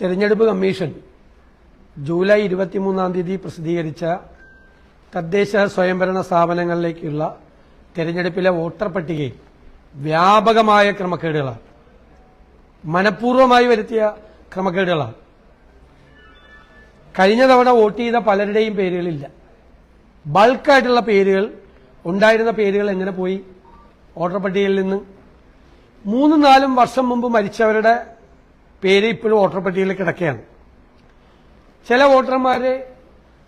തെരഞ്ഞെടുപ്പ് commission July ഇരുപത്തിമൂന്നാം തീയതി പ്രസിദ്ധീകരിച്ച തദ്ദേശ സ്വയംഭരണ സ്ഥാപനങ്ങളിലേക്കുള്ള തെരഞ്ഞെടുപ്പിലെ വോട്ടർ പട്ടികയിൽ വ്യാപകമായ ക്രമക്കേടുകളാണ്. മനഃപൂർവമായി വരുത്തിയ ക്രമക്കേടുകളാണ്. കഴിഞ്ഞ തവണ വോട്ട് ചെയ്ത പലരുടെയും പേരുകളില്ല. ബൾക്കായിട്ടുള്ള പേരുകൾ ഉണ്ടായിരുന്ന പേരുകൾ എങ്ങനെ പോയി? വോട്ടർ പട്ടികയിൽ നിന്ന്. മൂന്നും നാലും വർഷം മുമ്പ് മരിച്ചവരുടെ പേര് ഇപ്പോഴും വോട്ടർ പട്ടികയിൽ കിടക്കുകയാണ്. ചില വോട്ടർമാർ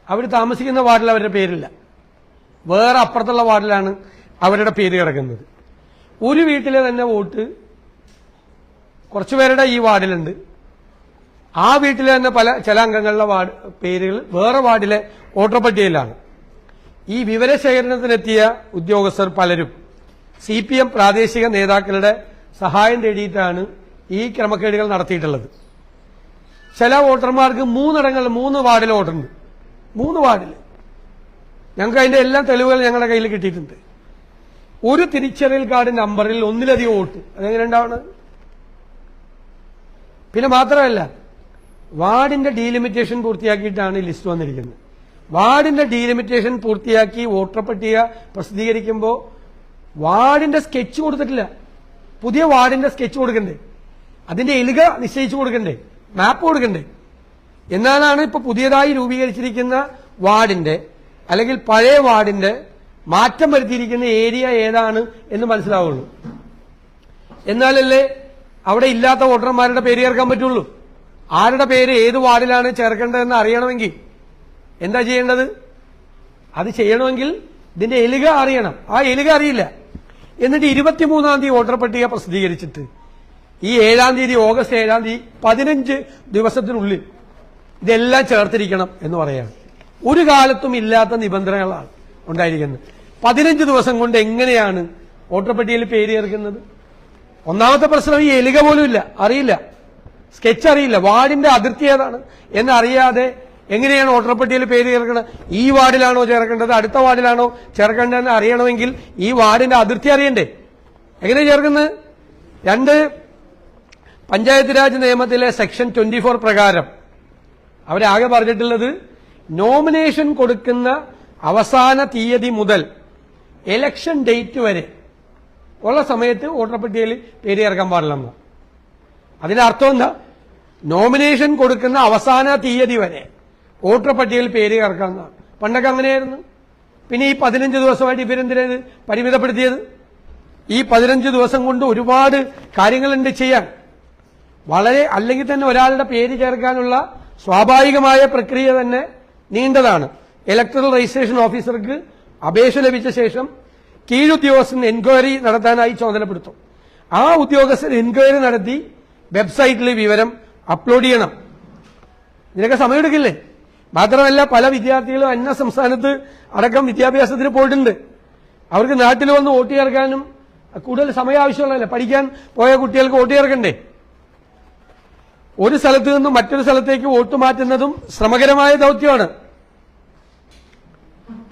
അവർ താമസിക്കുന്ന വാർഡിൽ അവരുടെ പേരില്ല. വേറെ അപ്പുറത്തുള്ള വാർഡിലാണ് അവരുടെ പേര് കിടക്കുന്നത്. ഒരു വീട്ടിലെ തന്നെ വോട്ട് കുറച്ചു പേരുടെ ഈ വാർഡിലുണ്ട്. ആ വീട്ടിലെ തന്നെ പല ചില അംഗങ്ങളുടെ വാർഡ് പേരുകൾ വേറെ വാർഡിലെ വോട്ടർ പട്ടികയിലാണ്. ഈ വിവരശേഖരണത്തിനെത്തിയ ഉദ്യോഗസ്ഥർ പലരും സി പ്രാദേശിക നേതാക്കളുടെ സഹായം തേടിയിട്ടാണ് ഈ ക്രമക്കേടുകൾ നടത്തിയിട്ടുള്ളത്. ചില വോട്ടർമാർക്ക് മൂന്നിടങ്ങൾ മൂന്ന് വാർഡിൽ വോട്ടുണ്ട്. മൂന്ന് വാർഡിൽ. ഞങ്ങൾക്ക് അതിന്റെ എല്ലാ തെളിവുകൾ ഞങ്ങളുടെ കയ്യിൽ കിട്ടിയിട്ടുണ്ട്. ഒരു തിരിച്ചറിയൽ കാർഡ് നമ്പറിൽ ഒന്നിലധികം വോട്ട്. അതെങ്ങനെ ഉണ്ടാവണം? പിന്നെ മാത്രമല്ല വാർഡിന്റെ ഡീലിമിറ്റേഷൻ പൂർത്തിയാക്കിയിട്ടാണ് ഈ ലിസ്റ്റ് വന്നിരിക്കുന്നത്. വാർഡിന്റെ ഡീലിമിറ്റേഷൻ പൂർത്തിയാക്കി വോട്ടർ പട്ടിക പ്രസിദ്ധീകരിക്കുമ്പോൾ വാർഡിന്റെ സ്കെച്ച് കൊടുത്തിട്ടില്ല. പുതിയ വാർഡിന്റെ സ്കെച്ച് കൊടുക്കണ്ടേ അതിന്റെ എലുക നിശ്ചയിച്ചു കൊടുക്കണ്ടേ? മാപ്പ് കൊടുക്കണ്ടേ? എന്നാലാണ് ഇപ്പൊ പുതിയതായി രൂപീകരിച്ചിരിക്കുന്ന വാർഡിന്റെ അല്ലെങ്കിൽ പഴയ വാർഡിന്റെ മാറ്റം വരുത്തിയിരിക്കുന്ന ഏരിയ ഏതാണ് എന്ന് മനസ്സിലാവുള്ളൂ. എന്നാലല്ലേ അവിടെ ഇല്ലാത്ത വോട്ടർമാരുടെ പേര് ചേർക്കാൻ പറ്റുള്ളൂ. ആരുടെ പേര് ഏത് വാർഡിലാണ് ചേർക്കേണ്ടതെന്ന് അറിയണമെങ്കിൽ എന്താ ചെയ്യേണ്ടത്? അത് ചെയ്യണമെങ്കിൽ ഇതിന്റെ എലുക അറിയണം. ആ എലുക അറിയില്ല. എന്നിട്ട് ഇരുപത്തിമൂന്നാം തീയതി വോട്ടർ പട്ടിക പ്രസിദ്ധീകരിച്ചിട്ട് ഈ ഏഴാം തീയതി ഓഗസ്റ്റ് ഏഴാം തീയതി പതിനഞ്ച് ദിവസത്തിനുള്ളിൽ ഇതെല്ലാം ചേർത്തിരിക്കണം എന്ന് പറയാണ് ഒരു കാലത്തും ഇല്ലാത്ത നിബന്ധനകളാണ് ഉണ്ടായിരിക്കുന്നത്. പതിനഞ്ച് ദിവസം കൊണ്ട് എങ്ങനെയാണ് വോട്ടർ പട്ടികയിൽ പേര് ചേർക്കുന്നത്? ഒന്നാമത്തെ പ്രശ്നം ഈ എലിക പോലും ഇല്ല. അറിയില്ല. സ്കെച്ച് അറിയില്ല. വാർഡിന്റെ അതിർത്തി ഏതാണ് എന്നറിയാതെ എങ്ങനെയാണ് വോട്ടർ പട്ടികയിൽ പേര് ചേർക്കുന്നത് ഈ വാർഡിലാണോ ചേർക്കേണ്ടത്? അടുത്ത വാർഡിലാണോ ചേർക്കേണ്ടതെന്ന് അറിയണമെങ്കിൽ ഈ വാർഡിന്റെ അതിർത്തി അറിയണ്ടേ? എങ്ങനെ ചേർക്കുന്നത്? രണ്ട് പഞ്ചായത്ത് രാജ് നിയമത്തിലെ സെക്ഷൻ ട്വന്റി ഫോർ പ്രകാരം അവരാകെ പറഞ്ഞിട്ടുള്ളത് നോമിനേഷൻ കൊടുക്കുന്ന അവസാന തീയതി മുതൽ എലക്ഷൻ ഡേറ്റ് വരെ ഉള്ള സമയത്ത് വോട്ടർ പട്ടികയിൽ പേര് ചേർക്കാൻ പാടില്ലെന്ന്. അതിന്റെ അർത്ഥം എന്താ? നോമിനേഷൻ കൊടുക്കുന്ന അവസാന തീയതി വരെ വോട്ടർ പട്ടികയിൽ പേര് ചേർക്കാമെന്നാണ് പണ്ടൊക്കെ അങ്ങനെയായിരുന്നു. പിന്നെ ഈ പതിനഞ്ച് ദിവസമായിട്ട് ഇവരെന്തിനാണ് പരിമിതപ്പെടുത്തിയത്? ഈ പതിനഞ്ച് ദിവസം കൊണ്ട് ഒരുപാട് കാര്യങ്ങളുണ്ട് ചെയ്യാൻ. വളരെ അല്ലെങ്കിൽ തന്നെ ഒരാളുടെ പേര് ചേർക്കാനുള്ള സ്വാഭാവികമായ പ്രക്രിയ തന്നെ നീണ്ടതാണ്. ഇലക്ട്രൽ രജിസ്ട്രേഷൻ ഓഫീസർക്ക് അപേക്ഷ ലഭിച്ച ശേഷം കീഴുദ്യോഗസ്ഥൻ എൻക്വയറി നടത്താനായി ചുമതലപ്പെടുത്തും. ആ ഉദ്യോഗസ്ഥൻ എൻക്വയറി നടത്തി വെബ്സൈറ്റിൽ വിവരം അപ്ലോഡ് ചെയ്യണം. ഇതിനൊക്കെ സമയമെടുക്കില്ലേ? മാത്രമല്ല പല വിദ്യാർത്ഥികളും അന്യ സംസ്ഥാനത്ത് അടക്കം വിദ്യാഭ്യാസത്തിന് പോയിട്ടുണ്ട്. അവർക്ക് നാട്ടിൽ വന്ന് വോട്ട് ചേർക്കാനും കൂടുതൽ സമയം ആവശ്യമുള്ളതല്ല? പഠിക്കാൻ പോയ കുട്ടികൾക്ക് വോട്ട് ചേർക്കണ്ടേ? ഒരു സ്ഥലത്ത് നിന്ന് മറ്റൊരു സ്ഥലത്തേക്ക് വോട്ട് മാറ്റുന്നതും ശ്രമകരമായ ദൗത്യമാണ്.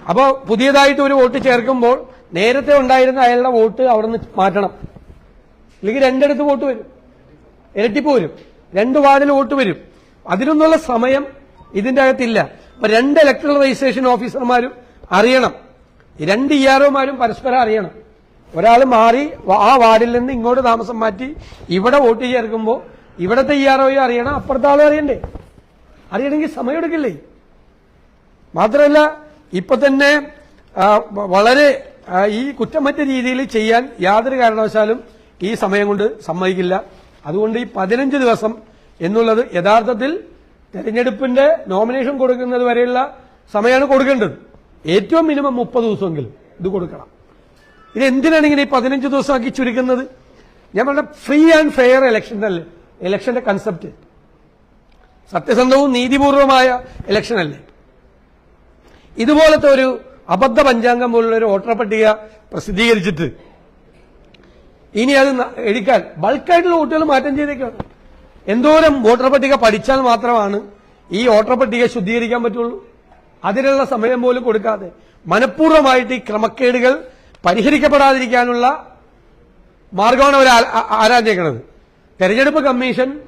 അപ്പോൾ പുതിയതായിട്ട് ഒരു വോട്ട് ചേർക്കുമ്പോൾ നേരത്തെ ഉണ്ടായിരുന്ന അയാളുടെ വോട്ട് അവിടെ നിന്ന് മാറ്റണം. അല്ലെങ്കിൽ രണ്ടിടത്ത് വോട്ട് വരും. ഇരട്ടിപ്പോരും രണ്ട് വാർഡിൽ വോട്ട് വരും. അതിനൊന്നുള്ള സമയം ഇതിന്റെ അകത്തില്ല. അപ്പൊ രണ്ട് ഇലക്ട്രൽ രജിസ്ട്രേഷൻ ഓഫീസർമാരും അറിയണം. രണ്ട് ഇ ആർഒമാരും പരസ്പരം അറിയണം. ഒരാൾ മാറി ആ വാർഡിൽ നിന്ന് ഇങ്ങോട്ട് താമസം മാറ്റി ഇവിടെ വോട്ട് ചേർക്കുമ്പോൾ ഇവിടത്തെ ഇ ആർഒയും അറിയണം അപ്പുറത്തെ അറിയണ്ടേ? അറിയണമെങ്കിൽ സമയമെടുക്കില്ലേ മാത്രമല്ല ഇപ്പൊ തന്നെ വളരെ ഈ ഈ കുറ്റമറ്റ രീതിയിൽ ചെയ്യാൻ യാതൊരു കാരണവശാലും ഈ സമയം കൊണ്ട് സമ്മതിക്കില്ല. അതുകൊണ്ട് ഈ പതിനഞ്ച് ദിവസം എന്നുള്ളത് യഥാർത്ഥത്തിൽ തെരഞ്ഞെടുപ്പിന്റെ നോമിനേഷൻ കൊടുക്കുന്നത് വരെയുള്ള സമയമാണ് കൊടുക്കേണ്ടത്. ഏറ്റവും മിനിമം മുപ്പത് ദിവസമെങ്കിലും ഇത് കൊടുക്കണം. ഇത് എന്തിനാണ് ഇങ്ങനെ ഈ പതിനഞ്ച് ദിവസമാക്കി ചുരുക്കുന്നത്? ഞാൻ പറഞ്ഞ ഫ്രീ ആൻഡ് ഫെയർ ഇലക്ഷൻ അല്ലേ? ഇലക്ഷന്റെ കൺസെപ്റ്റ് സത്യസന്ധവും നീതിപൂർവമായ ഇലക്ഷൻ അല്ലേ? ഇതുപോലത്തെ ഒരു അബദ്ധ പഞ്ചാംഗം പോലുള്ള ഒരു വോട്ടർ പട്ടിക പ്രസിദ്ധീകരിച്ചിട്ട് ഇനി അത് എടുക്കാൻ ബൾക്കായിട്ടുള്ള വോട്ടുകൾ മാറ്റം ചെയ്തേക്കാണ്. എന്തോരം വോട്ടർ പട്ടിക പഠിച്ചാൽ മാത്രമാണ് ഈ വോട്ടർ പട്ടിക ശുദ്ധീകരിക്കാൻ പറ്റുള്ളൂ. അതിനുള്ള സമയം പോലും കൊടുക്കാതെ മനഃപൂർവമായിട്ട് ഈ ക്രമക്കേടുകൾ പരിഹരിക്കപ്പെടാതിരിക്കാനുള്ള മാർഗമാണ് അവർ ആരാഞ്ഞേക്കുന്നത് തെരഞ്ഞെടുപ്പ് കമ്മീഷൻ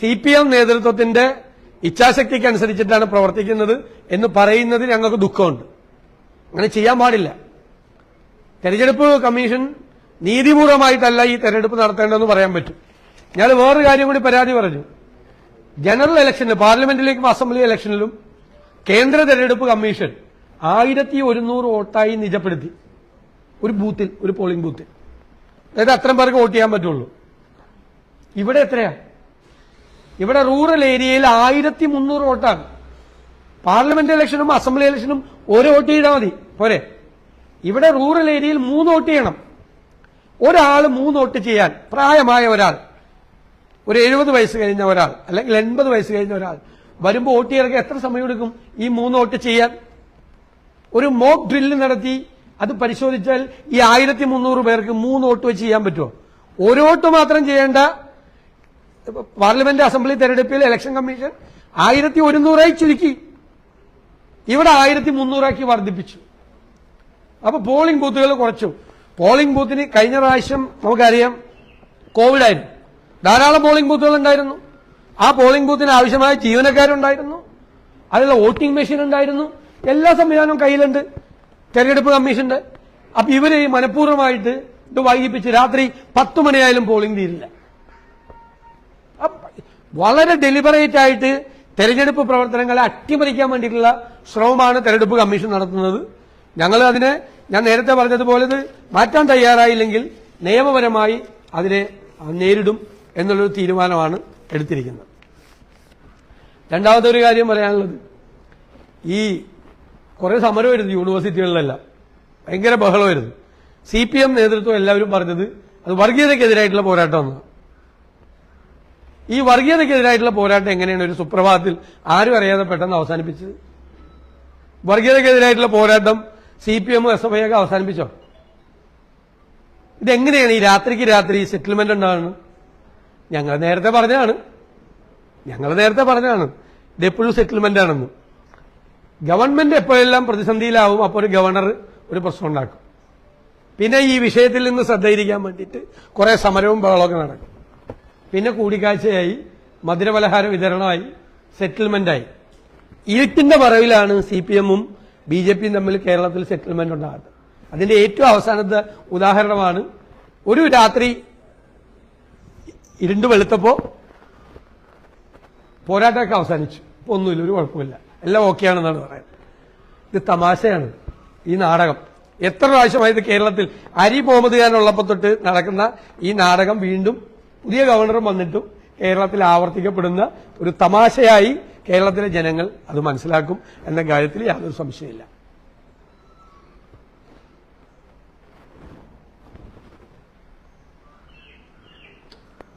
സി പി എം നേതൃത്വത്തിന്റെ ഇച്ഛാശക്തിക്ക് അനുസരിച്ചിട്ടാണ് പ്രവർത്തിക്കുന്നത് എന്ന് പറയുന്നതിൽ ഞങ്ങൾക്ക് ദുഃഖമുണ്ട്. അങ്ങനെ ചെയ്യാൻ പാടില്ല. തെരഞ്ഞെടുപ്പ് കമ്മീഷൻ നീതിപൂർവമായിട്ടല്ല ഈ തെരഞ്ഞെടുപ്പ് നടത്തേണ്ടതെന്ന് പറയാൻ പറ്റും. ഞാൻ വേറൊരു കാര്യം കൂടി പരാതി പറഞ്ഞു. ജനറൽ ഇലക്ഷനിൽ പാർലമെന്റിലേക്കും അസംബ്ലി ഇലക്ഷനിലും കേന്ദ്ര തെരഞ്ഞെടുപ്പ് കമ്മീഷൻ ആയിരത്തി ഒരുന്നൂറ് വോട്ടായി നിജപ്പെടുത്തി. ഒരു ബൂത്തിൽ ഒരു പോളിംഗ് ബൂത്തിൽ. അതായത് അത്രയും പേർക്ക് വോട്ട് ചെയ്യാൻ പറ്റുള്ളൂ. ഇവിടെ എത്രയാ? ഇവിടെ റൂറൽ ഏരിയയിൽ ആയിരത്തി മുന്നൂറ് വോട്ടാണ്. പാർലമെന്റ് ഇലക്ഷനും അസംബ്ലി ഇലക്ഷനും ഒരു വോട്ട് ചെയ്താൽ മതി. പോരെ. ഇവിടെ റൂറൽ ഏരിയയിൽ മൂന്ന് വോട്ട് ചെയ്യണം. ഒരാൾ മൂന്ന് വോട്ട് ചെയ്യാൻ പ്രായമായ ഒരാൾ ഒരു എഴുപത് വയസ്സ് കഴിഞ്ഞ ഒരാൾ അല്ലെങ്കിൽ എൺപത് വയസ്സ് കഴിഞ്ഞ ഒരാൾ വരുമ്പോൾ വോട്ട് ചെയ്യാൻ എത്ര സമയമെടുക്കും ഈ മൂന്ന് വോട്ട് ചെയ്യാൻ? ഒരു മോക്ക് ഡ്രില്ല് നടത്തി അത് പരിശോധിച്ചാൽ ഈ ആയിരത്തി മുന്നൂറ് പേർക്ക് മൂന്ന് വോട്ട് വെച്ച് ചെയ്യാൻ പറ്റുമോ? ഒരു വോട്ട് മാത്രം ചെയ്യേണ്ട പാർലമെന്റ് അസംബ്ലി തെരഞ്ഞെടുപ്പിൽ ഇലക്ഷൻ കമ്മീഷൻ ആയിരത്തി ഒരുന്നൂറായി ചുരുക്കി. ഇവിടെ ആയിരത്തി മുന്നൂറാക്കി വർദ്ധിപ്പിച്ചു. അപ്പൊ പോളിംഗ് ബൂത്തുകൾ കുറച്ചു. പോളിംഗ് ബൂത്തിന് കഴിഞ്ഞ പ്രാവശ്യം നമുക്കറിയാം കോവിഡ് ആയിരുന്നു ധാരാളം പോളിംഗ് ബൂത്തുകൾ ഉണ്ടായിരുന്നു. ആ പോളിംഗ് ബൂത്തിന് ആവശ്യമായ ജീവനക്കാരുണ്ടായിരുന്നു. അതിലുള്ള വോട്ടിംഗ് മെഷീൻ ഉണ്ടായിരുന്നു. എല്ലാ സംവിധാനവും കയ്യിലുണ്ട്. തെരഞ്ഞെടുപ്പ് കമ്മീഷന്റെ. അപ്പൊ ഇവർ മനഃപൂർവമായിട്ട് ഇത് വൈകിപ്പിച്ച് രാത്രി പത്ത് മണിയായാലും പോളിംഗ് തീരില്ല. വളരെ ഡെലിബറേറ്റ് ആയിട്ട് തെരഞ്ഞെടുപ്പ് പ്രവർത്തനങ്ങളെ അട്ടിമറിക്കാൻ വേണ്ടിയിട്ടുള്ള ശ്രമമാണ് തെരഞ്ഞെടുപ്പ് കമ്മീഷൻ നടത്തുന്നത്. ഞങ്ങൾ അതിനെ ഞാൻ നേരത്തെ പറഞ്ഞതുപോലെ മാറ്റാൻ തയ്യാറായില്ലെങ്കിൽ നിയമപരമായി അതിനെ നേരിടും എന്നുള്ളൊരു തീരുമാനമാണ് എടുത്തിരിക്കുന്നത്. രണ്ടാമത്തെ ഒരു കാര്യം പറയാനുള്ളത്. ഈ കുറെ സമരമായിരുന്നു യൂണിവേഴ്സിറ്റികളിലെല്ലാം. ഭയങ്കര ബഹളമായിരുന്നു. സി പി എം നേതൃത്വം എല്ലാവരും പറഞ്ഞത് അത് വർഗീയതയ്ക്കെതിരായിട്ടുള്ള പോരാട്ടമെന്നാണ് ഈ വർഗീയതയ്ക്കെതിരായിട്ടുള്ള പോരാട്ടം എങ്ങനെയാണ് ഒരു സുപ്രഭാതത്തിൽ ആരും അറിയാതെ പെട്ടെന്ന് അവസാനിപ്പിച്ചത്? വർഗീയതയ്ക്കെതിരായിട്ടുള്ള പോരാട്ടം C P M S F I ഒക്കെ അവസാനിപ്പിച്ചോ? ഇതെങ്ങനെയാണ് ഈ രാത്രിക്ക് രാത്രി സെറ്റിൽമെന്റ് ഉണ്ടാകുന്നത്? ഞങ്ങൾ നേരത്തെ പറഞ്ഞതാണ്. ഞങ്ങൾ നേരത്തെ പറഞ്ഞതാണ്. ഇതെപ്പോഴും സെറ്റിൽമെന്റ് ആണെന്ന്. ഗവൺമെന്റ് എപ്പോഴെല്ലാം പ്രതിസന്ധിയിലാവും അപ്പോൾ ഒരു ഗവർണർ ഒരു പ്രശ്നം ഉണ്ടാക്കും. പിന്നെ ഈ വിഷയത്തിൽ നിന്ന് ശ്രദ്ധയിരിക്കാൻ വേണ്ടിയിട്ട് കുറെ സമരവും ബഹളമൊക്കെ നടക്കും. പിന്നെ കൂടിക്കാഴ്ചയായി മധുരപലഹാര വിതരണമായി സെറ്റിൽമെന്റായി. ഇരുട്ടിന്റെ മറവിലാണ് സി പി എമ്മും ബി ജെ പിയും തമ്മിൽ കേരളത്തിൽ സെറ്റിൽമെന്റ് ഉണ്ടാകുന്നത്. അതിന്റെ ഏറ്റവും അവസാനത്തെ ഉദാഹരണമാണ് ഒരു രാത്രി ഇരുണ്ട് വെളുത്തപ്പോ പോരാട്ടമൊക്കെ അവസാനിച്ചു. ഒന്നുമില്ല ഒരു കുഴപ്പമില്ല. എല്ലാം ഓക്കെയാണെന്നാണ് പറയുന്നത്. ഇത് തമാശയാണ് ഈ നാടകം. എത്ര പ്രാവശ്യമായത് കേരളത്തിൽ അരി മുഹമ്മദ് ഖാൻ ഉള്ളപ്പോൾ തൊട്ട് നടക്കുന്ന ഈ നാടകം വീണ്ടും പുതിയ ഗവർണർ വന്നിട്ടും കേരളത്തിൽ ആവർത്തിക്കപ്പെടുന്ന ഒരു തമാശയായി കേരളത്തിലെ ജനങ്ങൾ അത് മനസ്സിലാക്കും എന്ന കാര്യത്തിൽ യാതൊരു സംശയമില്ല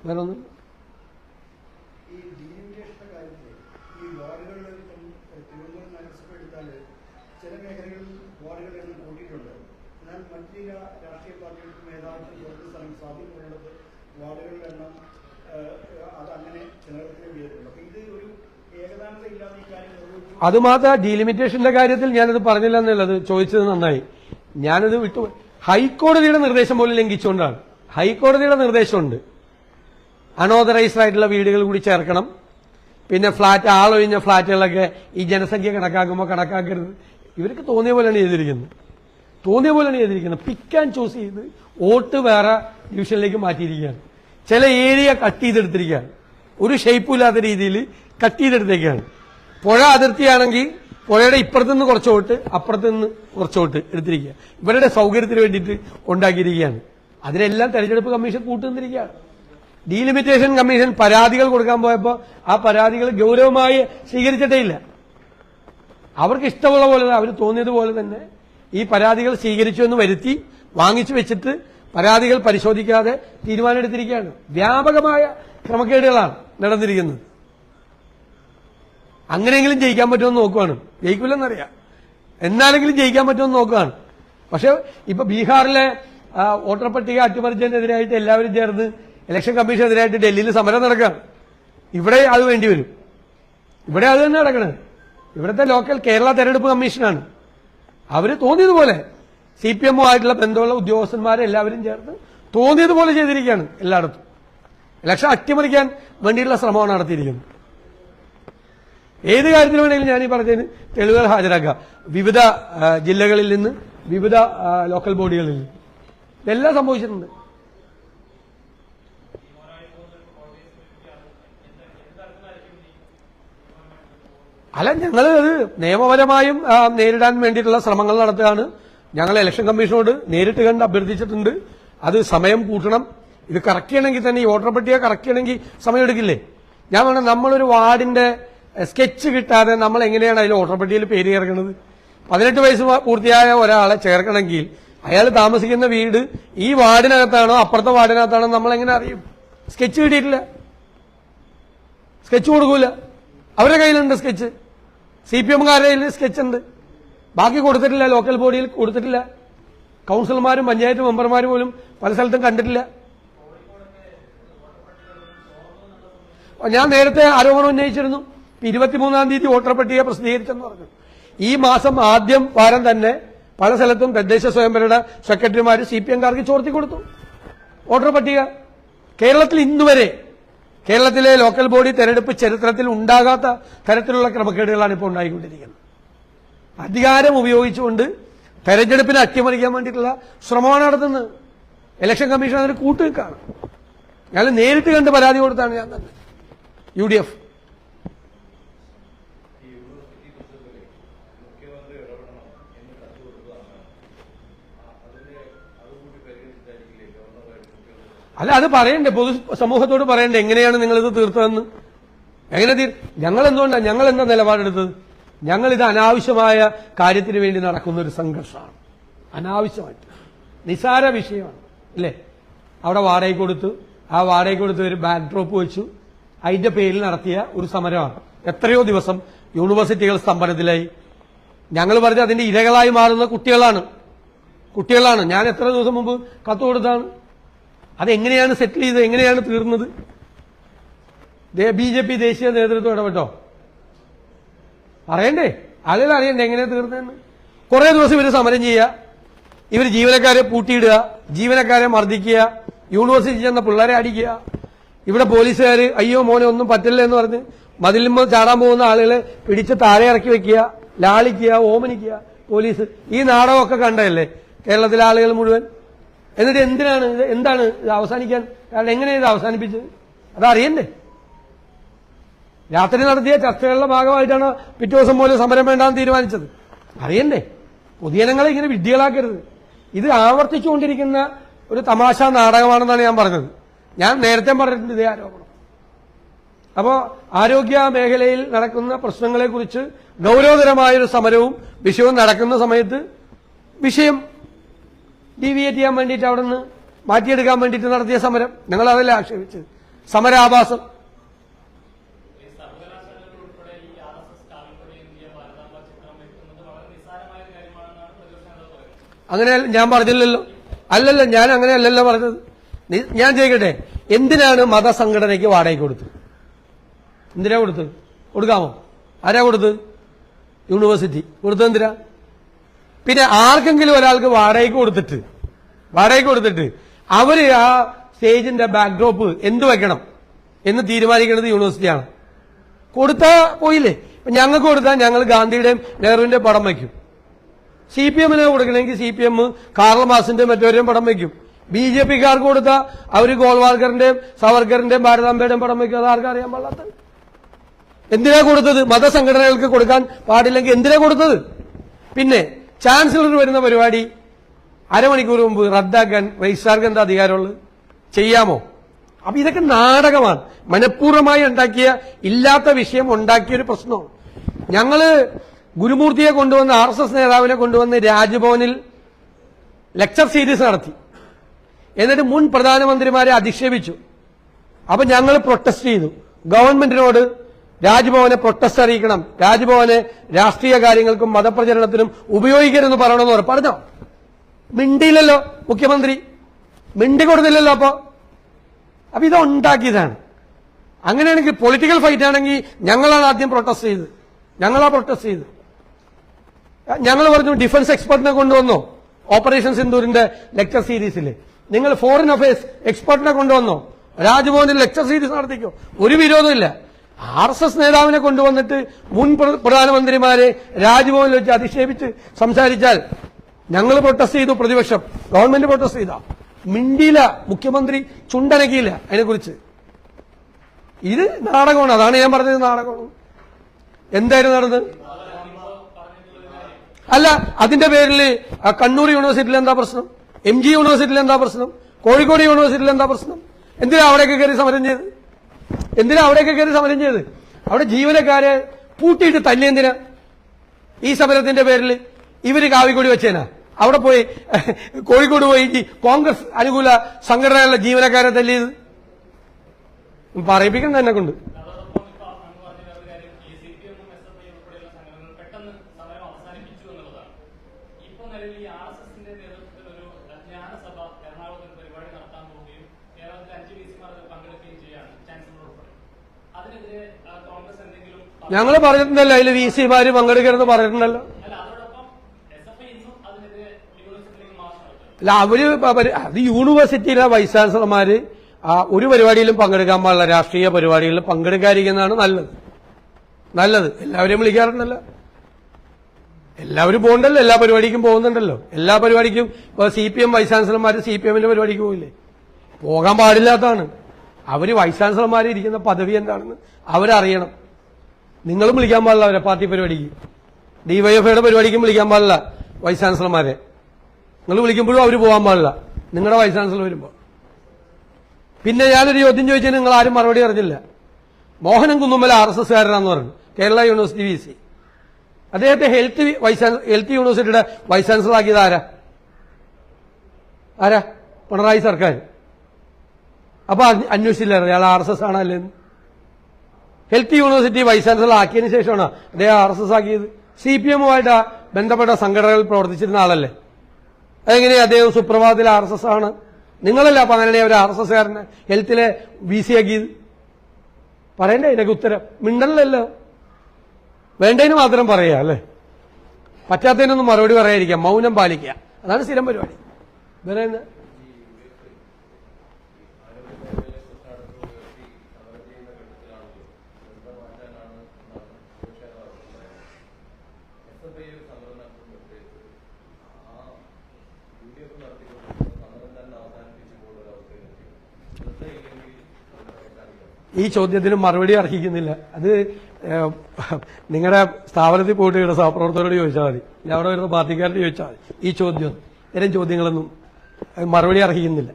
വേറെ ഈ ഡീലിമിറ്റേഷന്റെ കാര്യത്തിൽ ഈ വാർഡുകളിൽ ഇപ്പം നഗരസഭ എടുത്താൽ ചില കൂട്ടിയിട്ടുണ്ട്. എന്നാൽ മറ്റു രാഷ്ട്രീയ പാർട്ടികൾക്ക് മേധാവിത്വം സ്വാധീനമുള്ളത് വാർഡുകളുടെ എണ്ണം അതങ്ങനെ ചിലർക്ക് ചെയ്തിട്ടുണ്ട് അപ്പൊ ഇത് ഒരു ഈ കാര്യം അതുമാത്ര ഡീലിമിറ്റേഷന്റെ കാര്യത്തിൽ ഞാനത് പറഞ്ഞില്ല എന്നുള്ളത് ചോദിച്ചത് നന്നായി. ഞാനത് വിട്ടു. ഹൈക്കോടതിയുടെ നിർദ്ദേശം പോലും ലംഘിച്ചുകൊണ്ടാണ്. ഹൈക്കോടതിയുടെ നിർദ്ദേശമുണ്ട്. അൺഓതറൈസ്ഡ് ആയിട്ടുള്ള വീടുകൾ കൂടി ചേർക്കണം. പിന്നെ ഫ്ളാറ്റ് ആളൊഴിഞ്ഞ ഫ്ളാറ്റുകളൊക്കെ ഈ ജനസംഖ്യ കണക്കാക്കുമ്പോൾ കണക്കാക്കരുത്. ഇവർക്ക് തോന്നിയ പോലെയാണ് ചെയ്തിരിക്കുന്നത്. തോന്നിയ പോലെയാണ് ചെയ്തിരിക്കുന്നത്. പിക്ക് ആൻഡ് ചൂസ് ചെയ്ത് വോട്ട് വേറെ ഡിവിഷനിലേക്ക് മാറ്റിയിരിക്കുകയാണ്. ചില ഏരിയ കട്ട് ചെയ്തെടുത്തിരിക്കുകയാണ്. ഒരു ഷേപ്പും ഇല്ലാത്ത രീതിയിൽ കട്ട് ചെയ്തെടുത്തേക്കാണ് പുഴ അതിർത്തിയാണെങ്കിൽ പുഴയുടെ ഇപ്പുറത്തു നിന്ന് കുറച്ച് വോട്ട് അപ്പുറത്ത് നിന്ന് കുറച്ച് വോട്ട് എടുത്തിരിക്കുക ഇവരുടെ സൗകര്യത്തിന് വേണ്ടിയിട്ട് ഉണ്ടാക്കിയിരിക്കുകയാണ്. അതിനെല്ലാം തെരഞ്ഞെടുപ്പ് കമ്മീഷൻ കൂട്ടുന്നിരിക്കുകയാണ് ഡീലിമിറ്റേഷൻ കമ്മീഷൻ പരാതികൾ കൊടുക്കാൻ പോയപ്പോൾ ആ പരാതികൾ ഗൗരവമായി സ്വീകരിച്ചിട്ടേ ഇല്ല. അവർക്ക് ഇഷ്ടമുള്ള പോലെ അവർ തോന്നിയതുപോലെ തന്നെ ഈ പരാതികൾ സ്വീകരിച്ചു എന്ന് വരുത്തി വാങ്ങിച്ചു വെച്ചിട്ട് പരാതികൾ പരിശോധിക്കാതെ തീരുമാനമെടുത്തിരിക്കുകയാണ്. വ്യാപകമായ ക്രമക്കേടുകളാണ് നടന്നിരിക്കുന്നത്. അങ്ങനെയെങ്കിലും ജയിക്കാൻ പറ്റുമെന്ന് നോക്കുവാണ്. ജയിക്കില്ലെന്നറിയാം എന്നാലെങ്കിലും ജയിക്കാൻ പറ്റുമെന്ന് നോക്കുകയാണ് പക്ഷെ ഇപ്പൊ ബീഹാറിലെ വോട്ടർ പട്ടിക അട്ടിമറിച്ചതിനെതിരായിട്ട് എല്ലാവരും ചേർന്ന് ഇലക്ഷൻ കമ്മീഷനെതിരായിട്ട് ഡൽഹിയിൽ സമരം നടക്കുകയാണ്. ഇവിടെ അത് വേണ്ടി വരും. ഇവിടെ അത് തന്നെ നടക്കണത്. ഇവിടുത്തെ ലോക്കൽ കേരള തെരഞ്ഞെടുപ്പ് കമ്മീഷനാണ്. അവർ തോന്നിയതുപോലെ സി പി എമ്മുമായിട്ടുള്ള ബന്ധമുള്ള ഉദ്യോഗസ്ഥന്മാരെ എല്ലാവരും ചേർന്ന് തോന്നിയതുപോലെ ചെയ്തിരിക്കുകയാണ് എല്ലായിടത്തും. ഇലക്ഷൻ അട്ടിമറിക്കാൻ വേണ്ടിയിട്ടുള്ള ശ്രമമാണ് നടത്തിയിരിക്കുന്നത്. ഏത് കാര്യത്തിന് വേണമെങ്കിലും ഞാൻ ഈ പറഞ്ഞതിന് തെളിവുകൾ ഹാജരാക്കുക. വിവിധ ജില്ലകളിൽ നിന്ന് വിവിധ ലോക്കൽ ബോഡികളിൽ നിന്ന്. ഇതെല്ലാം സംഭവിച്ചിട്ടുണ്ട്. അല്ല ഞങ്ങൾ അത് നിയമപരമായും നേരിടാൻ വേണ്ടിയിട്ടുള്ള ശ്രമങ്ങൾ നടത്തുകയാണ്. ഞങ്ങൾ ഇലക്ഷൻ കമ്മീഷനോട് നേരിട്ട് കണ്ട് അഭ്യർത്ഥിച്ചിട്ടുണ്ട്. അത് സമയം കൂട്ടണം. ഇത് കറക്റ്റ് ചെയ്യണമെങ്കിൽ തന്നെ ഈ വോട്ടർ പട്ടിക കറക്റ്റ് ചെയ്യണമെങ്കിൽ സമയം എടുക്കില്ലേ? ഞാൻ പറഞ്ഞ നമ്മളൊരു വാർഡിന്റെ സ്കെച്ച് കിട്ടാതെ നമ്മൾ എങ്ങനെയാണ് അതിൽ വോട്ടർ പട്ടികയിൽ പേര് ചേർക്കുന്നത്? പതിനെട്ട് വയസ്സ് പൂർത്തിയായ ഒരാളെ ചേർക്കണമെങ്കിൽ അയാൾ താമസിക്കുന്ന വീട് ഈ വാർഡിനകത്താണോ അപ്പുറത്തെ വാർഡിനകത്താണോ നമ്മൾ എങ്ങനെ അറിയും? സ്കെച്ച് കിട്ടിയിട്ടില്ല. സ്കെച്ച് കൊടുക്കൂല. അവരുടെ കയ്യിലുണ്ട് സ്കെച്ച് സി പി എംകാരുടെ കയ്യിൽ സ്കെച്ച് ഉണ്ട്. ബാക്കി കൊടുത്തിട്ടില്ല ലോക്കൽ ബോഡിയിൽ കൊടുത്തിട്ടില്ല. കൗൺസിലർമാരും പഞ്ചായത്ത് മെമ്പർമാരും പോലും പല സ്ഥലത്തും കണ്ടിട്ടില്ല. ഞാൻ നേരത്തെ ആരോപണം ഉന്നയിച്ചിരുന്നു. ഇരുപത്തിമൂന്നാം തീയതി വോട്ടർ പട്ടിക പ്രസിദ്ധീകരിച്ചെന്ന് പറഞ്ഞു. ഈ മാസം ആദ്യം വാരം തന്നെ പല സ്ഥലത്തും തദ്ദേശ സ്വയംഭരണ സെക്രട്ടറിമാർ സി പി എംകാർക്ക് ചോർത്തി കൊടുത്തു. വോട്ടർ പട്ടിക. കേരളത്തിൽ ഇന്നുവരെ കേരളത്തിലെ ലോക്കൽ ബോഡി തെരഞ്ഞെടുപ്പ് ചരിത്രത്തിൽ ഉണ്ടാകാത്ത തരത്തിലുള്ള ക്രമക്കേടുകളാണ് ഇപ്പോൾ ഉണ്ടായിക്കൊണ്ടിരിക്കുന്നത്. അധികാരം ഉപയോഗിച്ചുകൊണ്ട് തെരഞ്ഞെടുപ്പിനെ അട്ടിമറിക്കാൻ വേണ്ടിയിട്ടുള്ള ശ്രമമാണ് നടത്തുന്നത്. ഇലക്ഷൻ കമ്മീഷൻ അതിന് കൂട്ടുനിൽക്കാണ്. ഞാൻ നേരിട്ട് കണ്ട് പരാതി കൊടുത്താണ് ഞാൻ തന്നെ. U D F. അല്ല അത് പറയണ്ടേ. പൊതു സമൂഹത്തോട് പറയണ്ടേ. എങ്ങനെയാണ് നിങ്ങളിത് തീർത്തതെന്ന്? എങ്ങനെ തീർ ഞങ്ങൾ എന്തുകൊണ്ടാണ് ഞങ്ങൾ എന്താ നിലപാടെടുത്തത്? ഞങ്ങൾ ഇത് അനാവശ്യമായ കാര്യത്തിന് വേണ്ടി നടക്കുന്ന ഒരു സംഘർഷമാണ്. അനാവശ്യമായിട്ട്. നിസാര വിഷയമാണ്. അല്ലേ? അവിടെ വാടക കൊടുത്തു. ആ വാടക കൊടുത്ത് ഒരു ബാക്ക് ഡ്രോപ്പ് വെച്ചു. അതിന്റെ പേരിൽ നടത്തിയ ഒരു സമരമാണ്. എത്രയോ ദിവസം യൂണിവേഴ്സിറ്റികൾ സ്തംഭനത്തിലായി. ഞങ്ങൾ പറഞ്ഞ അതിന്റെ ഇരകളായി മാറുന്ന കുട്ടികളാണ്. കുട്ടികളാണ്. ഞാൻ എത്ര ദിവസം മുമ്പ് കത്ത് കൊടുത്താണ്. അതെങ്ങനെയാണ് സെറ്റിൽ ചെയ്തത്? എങ്ങനെയാണ് തീർന്നത്? ബി ജെ പി ദേശീയ നേതൃത്വം ഇടപെട്ടോ? പറയണ്ടേ ആളുകൾ അറിയണ്ടേ? എങ്ങനെ തീർന്നെന്ന് കുറെ ദിവസം ഇവർ സമരം ചെയ്യുക. ഇവർ ജീവനക്കാരെ പൂട്ടിയിടുക. ജീവനക്കാരെ മർദ്ദിക്കുക. യൂണിവേഴ്സിറ്റി ചെന്ന പിള്ളേരെ അടിക്കുക. ഇവിടെ പോലീസുകാർ അയ്യോ മോനെ ഒന്നും പറ്റില്ല എന്ന് പറഞ്ഞ് മതിലുമ്പോൾ ചാടാൻ പോകുന്ന ആളുകളെ പിടിച്ച് താഴെ ഇറക്കി വെക്കുക ലാളിക്കുക ഓമനിക്കുക. പോലീസ് ഈ നാടകമൊക്കെ കണ്ടതല്ലേ? കേരളത്തിലെ ആളുകൾ മുഴുവൻ. എന്നിട്ട് എന്തിനാണ് എന്താണ് ഇത് അവസാനിക്കാൻ? എങ്ങനെയാണ് ഇത് അവസാനിപ്പിച്ചത്? അതറിയണ്ടേ? രാത്രി നടത്തിയ ചർച്ചകളുടെ ഭാഗമായിട്ടാണ് പിറ്റേ ദിവസം പോലെ സമരം വേണ്ടാന്ന് തീരുമാനിച്ചത്. അറിയണ്ടേ പൊതുജനങ്ങളെ ഇങ്ങനെ വിഡ്ഢികളാക്കരുത്. ഇത് ആവർത്തിച്ചുകൊണ്ടിരിക്കുന്ന ഒരു തമാശ നാടകമാണെന്നാണ് ഞാൻ പറഞ്ഞത്. ഞാൻ നേരത്തെ പറഞ്ഞിട്ടുണ്ട് ഇതേ ആരോപണം. അപ്പോ ആരോഗ്യ മേഖലയിൽ നടക്കുന്ന പ്രശ്നങ്ങളെക്കുറിച്ച് ഗൗരവതരമായൊരു സമരവും വിഷയവും നടക്കുന്ന സമയത്ത് വിഷയം ഡീവിയേറ്റ് ചെയ്യാൻ വേണ്ടിയിട്ട് അവിടെ നിന്ന് മാറ്റിയെടുക്കാൻ വേണ്ടിയിട്ട് നടത്തിയ സമരം. ഞങ്ങളതല്ല ആക്ഷേപിച്ചത്. സമരാഭാസം ഈ സർവകലാശാലകൾ ഉൾപ്പെടെ ഈ ആർ എസ് എസ് കാവിൽപ്പടി എന്തിയ ഭാരതാംബ ചിത്രം വെക്കുന്നത് വളരെ നിസ്സാരമായ ഒരു കാര്യമാണെന്നാണ് പ്രതിപക്ഷ നേതാവ് പറയുന്നത് അങ്ങനെ ഞാൻ പറഞ്ഞില്ലല്ലോ. അല്ലല്ലോ ഞാൻ അങ്ങനെ അല്ലല്ലോ പറഞ്ഞത് ഞാൻ ചോദിക്കട്ടെ എന്തിനാണ് മതസംഘടനയ്ക്ക് വാടക കൊടുത്തത്? എന്തിനാ കൊടുത്തത്? കൊടുക്കാമോ? ആരാ കൊടുത്തത്? യൂണിവേഴ്സിറ്റി. കൊടുത്തത് എന്തിനാ? പിന്നെ ആർക്കെങ്കിലും ഒരാൾക്ക് വാടകയ്ക്ക് കൊടുത്തിട്ട് വാടകയ്ക്ക് കൊടുത്തിട്ട് അവർ ആ സ്റ്റേജിന്റെ ബാക്ക്ഡ്രോപ്പ് എന്ത് വെക്കണം എന്ന് തീരുമാനിക്കുന്നത് യൂണിവേഴ്സിറ്റിയാണ്. കൊടുത്താ പോയില്ലേ? ഞങ്ങൾക്ക് കൊടുത്താൽ ഞങ്ങൾ ഗാന്ധിയുടെയും നെഹ്റുവിന്റെയും പടം വയ്ക്കും. സി പി എമ്മിന് കൊടുക്കണമെങ്കിൽ സി പി എം കാർൾ മാസിന്റെ മറ്റവരെയും പടം വയ്ക്കും. ബി ജെ പിക്കാർക്ക് കൊടുത്ത അവർ ഗോൾവാൾക്കറിന്റെയും സവർക്കറിന്റെയും ഭാരതാംബയുടെയും പടം വയ്ക്കും. അത് ആർക്കും അറിയാൻ എന്തിനാ കൊടുത്തത്? മതസംഘടനകൾക്ക് കൊടുക്കാൻ പാടില്ലെങ്കിൽ എന്തിനാ കൊടുത്തത്? പിന്നെ ചാൻസലർ വരുന്ന പരിപാടി അരമണിക്കൂർ മുമ്പ് റദ്ദാക്കാൻ രജിസ്ട്രാർക്ക് എന്താ അധികാരമുള്ളത്? ചെയ്യാമോ? അപ്പൊ ഇതൊക്കെ നാടകമാണ്. മനഃപൂർവമായി ഉണ്ടാക്കിയ ഇല്ലാത്ത വിഷയം ഉണ്ടാക്കിയ ഒരു പ്രശ്നമാണ്. ഞങ്ങൾ ഗുരുമൂർത്തിയെ കൊണ്ടുവന്ന് ആർ എസ് എസ് നേതാവിനെ കൊണ്ടുവന്ന് രാജ്ഭവനിൽ ലെക്ചർ സീരീസ് നടത്തി. എന്നിട്ട് മുൻ പ്രധാനമന്ത്രിമാരെ അധിക്ഷേപിച്ചു. അപ്പൊ ഞങ്ങൾ പ്രൊട്ടസ്റ്റ് ചെയ്തു. ഗവൺമെന്റിനോട് രാജ്ഭവനെ പ്രൊട്ടസ്റ്റ് അറിയിക്കണം. രാജ്ഭവനെ രാഷ്ട്രീയ കാര്യങ്ങൾക്കും മതപ്രചരണത്തിനും ഉപയോഗിക്കരുതെന്ന് പറയണമെന്ന് പറഞ്ഞു. പറഞ്ഞോ? മിണ്ടിയില്ലല്ലോ മുഖ്യമന്ത്രി. മിണ്ടി കൊടുത്തില്ലല്ലോ അപ്പോ. അപ്പൊ ഇത് ഉണ്ടാക്കിയതാണ്. അങ്ങനെയാണെങ്കിൽ പൊളിറ്റിക്കൽ ഫൈറ്റ് ആണെങ്കിൽ ഞങ്ങളാണ് ആദ്യം പ്രൊട്ടസ്റ്റ് ചെയ്തത്. ഞങ്ങളാ പ്രൊട്ടസ്റ്റ് ചെയ്തത്. ഞങ്ങൾ പറഞ്ഞു ഡിഫൻസ് എക്സ്പെർട്ടിനെ കൊണ്ടുവന്നോ. ഓപ്പറേഷൻ സിന്ദൂരിന്റെ ലെക്ചർ സീരീസിൽ നിങ്ങൾ ഫോറിൻ അഫയേഴ്സ് എക്സ്പെർട്ടിനെ കൊണ്ടുവന്നോ. രാജ്ഭവനിൽ ലെക്ചർ സീരീസ് നടത്തിക്കോ. ഒരു വിരോധമില്ല ആർ എസ് എസ് നേതാവിനെ കൊണ്ടുവന്നിട്ട് മുൻ പ്രധാനമന്ത്രിമാരെ രാജ്ഭവനിൽ വെച്ച് അധിക്ഷേപിച്ച് സംസാരിച്ചാൽ ഞങ്ങൾ പ്രൊട്ടസ്റ്റ് ചെയ്തു പ്രതിപക്ഷം. ഗവൺമെന്റ് പ്രൊട്ടസ്റ്റ് ചെയ്ത. മിണ്ടിയില്ല. മുഖ്യമന്ത്രി ചുണ്ടനക്കിയില്ല അതിനെക്കുറിച്ച്. ഇത് നാടകമാണ്. അതാണ് ഞാൻ പറഞ്ഞത് നാടകമാണ്. എന്തായിരുന്നു നടന്നത്? അല്ല അതിന്റെ പേരിൽ കണ്ണൂർ യൂണിവേഴ്സിറ്റിയിൽ എന്താ പ്രശ്നം? എം ജി യൂണിവേഴ്സിറ്റിയിൽ എന്താ പ്രശ്നം? കോഴിക്കോട് യൂണിവേഴ്സിറ്റിയിൽ എന്താ പ്രശ്നം? എന്തിനാ അവിടെയൊക്കെ കയറി സമരം ചെയ്ത് എന്തിനാ അവിടെയൊക്കെ കയറി സമരം ചെയ്ത് അവിടെ ജീവനക്കാരെ പൂട്ടിയിട്ട് തല്ലിയെന്തിനാ ഈ സമരത്തിന്റെ പേരിൽ ഇവർ കാവിക്കൊടി വെച്ചേനാ. അവിടെ പോയി കോഴിക്കോട് പോയി കോൺഗ്രസ് അനുകൂല സംഘടനകളുടെ ജീവനക്കാരെ തല്ലിയത്. പറയിപ്പിക്കണം എന്നെ കൊണ്ട് അതോടൊപ്പം ഇപ്പൊ അങ്ങ് പറഞ്ഞ വേറൊരു കാര്യം ഈ സി പി എമ്മും എസ് എഫ് ഐ ഉൾപ്പെടെയുള്ള സംഘടനകൾ പെട്ടെന്ന് സമരം അവസാനിപ്പിച്ചു എന്നുള്ളതാണ് ഇപ്പൊ നിലവിൽ ഈ ആർ എസ് എസിന്റെ നേതൃത്വത്തിൽ ഒരു ജ്ഞാനസഭ എറണാകുളത്ത് ഒരു പരിപാടി നടത്താൻ പോവുകയും കേരളത്തിലെ അഞ്ച് വി സിമാർ അതിൽ പങ്കെടുക്കുകയും ചെയ്യാണ് ചാൻസലർ ഉൾപ്പെടെ അതിനെതിരെ ആ, കോൺഗ്രസ് എന്തെങ്കിലും പറ- ഞങ്ങൾ പറഞ്ഞിട്ടുണ്ടല്ലോ അതിൽ വി സിമാര് പങ്കെടുക്കരുത് പറഞ്ഞിട്ടുണ്ടല്ലോ. അല്ല അവർ അത് യൂണിവേഴ്സിറ്റിയിലെ വൈസ് ചാൻസലർമാര് ആ ഒരു പരിപാടിയിലും പങ്കെടുക്കാൻ പാടില്ല രാഷ്ട്രീയ പരിപാടികളിൽ പങ്കെടുക്കാതിരിക്കുന്നതാണ് നല്ലത്. നല്ലത്. എല്ലാവരെയും വിളിക്കാറുണ്ടല്ലോ. എല്ലാവരും പോകണ്ടല്ലോ എല്ലാ പരിപാടിക്കും പോകുന്നുണ്ടല്ലോ. എല്ലാ പരിപാടിക്കും ഇപ്പൊ സി പി എം വൈസ് ചാൻസലർമാർ സി പി എമ്മിന്റെ പരിപാടിക്ക് പോയില്ലേ പോകാൻ പാടില്ലാത്തതാണ്. അവർ വൈസ് ചാൻസലർമാർ ഇരിക്കുന്ന പദവി എന്താണെന്ന് അവരറിയണം. നിങ്ങളും വിളിക്കാൻ പാടില്ല അവരെ പാർട്ടി പരിപാടിക്ക്. ഡിവൈഎഫ്ഐയുടെ പരിപാടിക്കും വിളിക്കാൻ പാടില്ല വൈസ് ചാൻസലർമാരെ നിങ്ങൾ വിളിക്കുമ്പോഴും അവർ പോകാൻ പാടില്ല. നിങ്ങളുടെ വൈസ് ചാൻസലർ വരുമ്പോൾ പിന്നെ ഞാനൊരു ചോദ്യം ചോദിച്ചതിന് നിങ്ങൾ ആരും മറുപടി അറിഞ്ഞില്ല മോഹനൻ കുന്നുമ്മല ആർ എസ് എസ്കാരനാന്ന് പറഞ്ഞു. Kerala university V C. അദ്ദേഹത്തെ ഹെൽത്ത് വൈസ് ഹെൽത്ത് യൂണിവേഴ്സിറ്റിയുടെ വൈസ് ചാൻസലർ ആക്കിയത് ആരാ? ആരാ? പിണറായി സർക്കാർ. അപ്പൊ അന്വ- അന്വേഷിച്ചില്ലായിരുന്നു. അയാൾ ആർ എസ് എസ് ആണല്ലേ ഹെൽത്ത് യൂണിവേഴ്സിറ്റി വൈസ് ചാൻസലർ ആക്കിയതിനു ശേഷമാണ് അദ്ദേഹം ആർ എസ് എസ് ആക്കിയത്. സി പി എമ്മുമായിട്ട് ബന്ധപ്പെട്ട സംഘടനകൾ പ്രവർത്തിച്ചിരുന്ന ആളല്ലേ? അതെങ്ങനെ അദ്ദേഹം സുപ്രഭാതത്തിൽ ആർ എസ് എസ് ആണ്? നിങ്ങളല്ല അപ്പൊ അങ്ങനെ ഒരു ആർ എസ് എസ്കാരനെ ഹെൽത്തിലെ വി സി ആക്കിയത്? പറയണ്ടേ ഇതിനൊക്കെ ഉത്തരം? മിണ്ടല്ലോ വേണ്ടതിന് മാത്രം പറയുക അല്ലേ? പറ്റാത്തതിനൊന്നും മറുപടി പറയാതിരിക്കാം. മൗനം പാലിക്കുക. അതാണ് സ്ഥിരം പരിപാടി. വേറെ ഈ ചോദ്യത്തിന് മറുപടി അർഹിക്കുന്നില്ല. അത് നിങ്ങളുടെ സ്ഥാപനത്തിൽ പോയിട്ട് ഇവിടെ സഹപ്രവർത്തകരോട് ചോദിച്ചാൽ മതി. ഞാൻ അവിടെ വരുന്ന പാർട്ടിക്കാരോട് ചോദിച്ചാൽ മതി. ഈ ചോദ്യം ഇത്തരം ചോദ്യങ്ങളൊന്നും മറുപടി അർഹിക്കുന്നില്ല.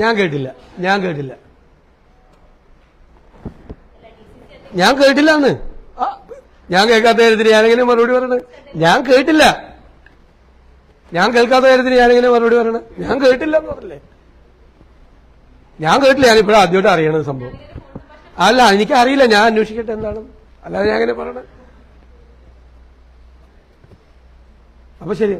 ഞാൻ കേട്ടില്ല. ഞാൻ കേട്ടില്ല. ഞാൻ കേട്ടില്ല എന്ന് ഞാൻ കേൾക്കാത്ത കാര്യത്തിന് ഞാനെങ്ങനെ മറുപടി പറയണേ? ഞാൻ കേട്ടില്ല. ഞാൻ കേൾക്കാത്ത കാര്യത്തിന് ഞാനെങ്ങനെ മറുപടി പറയണേ? ഞാൻ കേട്ടില്ല എന്ന് പറഞ്ഞില്ലേ? ഞാൻ കേട്ടില്ല. ഞാനിപ്പോഴും ആദ്യമായിട്ട് അറിയണത് സംഭവം. അല്ല എനിക്ക് അറിയില്ല ഞാൻ അന്വേഷിക്കട്ടെ എന്താണ്? അല്ലാതെ ഞാൻ അങ്ങനെ പറയണേ? അപ്പൊ ശരി.